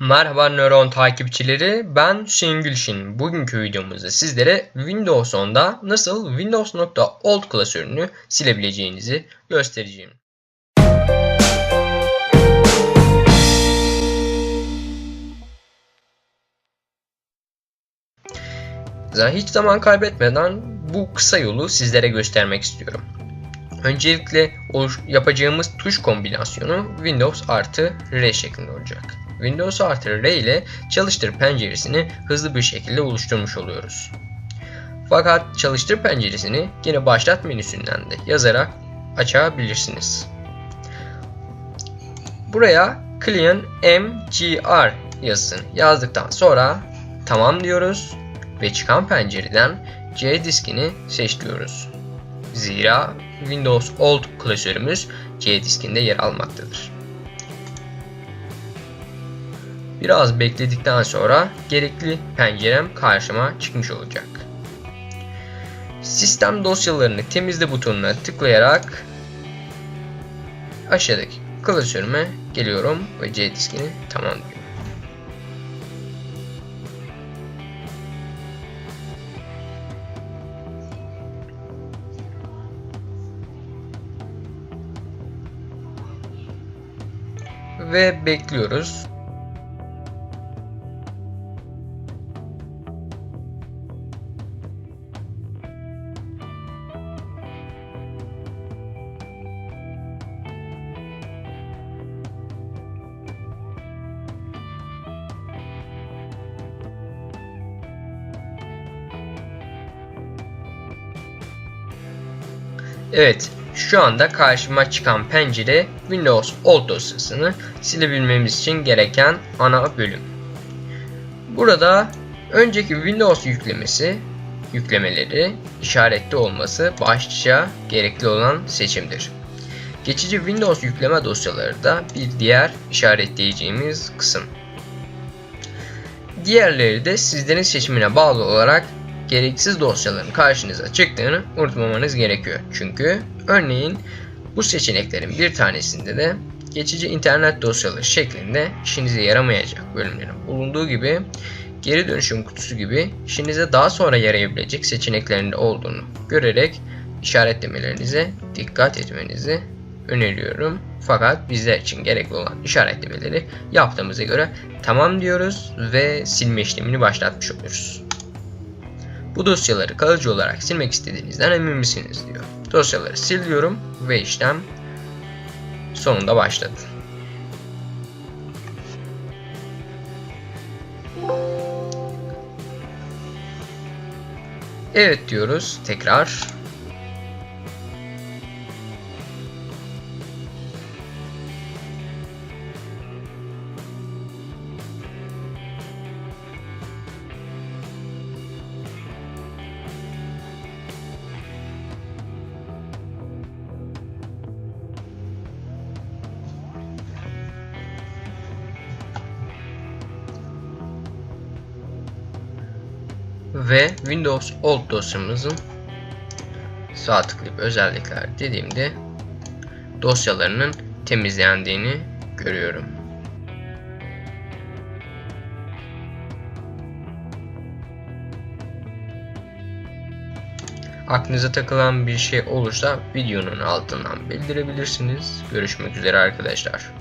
Merhaba Nöron takipçileri, ben Hüseyin Gülşin. Bugünkü videomuzda sizlere Windows 10'da nasıl Windows.old klasörünü silebileceğinizi göstereceğim. Hiç zaman kaybetmeden bu kısa yolu sizlere göstermek istiyorum. Öncelikle yapacağımız tuş kombinasyonu Windows artı R şeklinde olacak. Windows artı R ile çalıştır penceresini hızlı bir şekilde oluşturmuş oluyoruz. Fakat çalıştır penceresini yine başlat menüsünden de yazarak açabilirsiniz. Buraya clean mgr yazsın yazdıktan sonra tamam diyoruz ve çıkan pencereden C diskini seç diyoruz. Zira Windows Old klasörümüz C diskinde yer almaktadır. Biraz bekledikten sonra gerekli pencerem karşıma çıkmış olacak. Sistem dosyalarını temizle butonuna tıklayarak aşağıdaki klasörüme geliyorum ve C diskini tamamlıyorum. ve bekliyoruz. Evet, şu anda karşıma çıkan pencere Windows Old dosyasını silebilmemiz için gereken ana bölüm. Burada önceki Windows yüklemesi, yüklemeleri işaretli olması başlıca gerekli olan seçimdir. Geçici Windows yükleme dosyaları da bir diğer işaretleyeceğimiz kısım. Diğerleri de sizlerin seçimine bağlı olarak gereksiz dosyaların karşınıza çıktığını unutmamanız gerekiyor. Çünkü örneğin bu seçeneklerin bir tanesinde de geçici internet dosyaları şeklinde işinize yaramayacak bölümlerin bulunduğu gibi geri dönüşüm kutusu gibi işinize daha sonra yarayabilecek seçeneklerin de olduğunu görerek işaretlemelerinize dikkat etmenizi öneriyorum. Fakat bizler için gerekli olan işaretlemeleri yaptığımıza göre tamam diyoruz ve silme işlemini başlatmış oluyoruz. Bu dosyaları kalıcı olarak silmek istediğinizden emin misiniz diyor. Dosyaları sil diyorum ve işlem sonunda başladı. Evet diyoruz tekrar ve Windows Old dosyamızın sağ tıklayıp özellikler dediğimde dosyalarının temizlendiğini görüyorum. Aklınıza takılan bir şey olursa videonun altından bildirebilirsiniz. Görüşmek üzere arkadaşlar.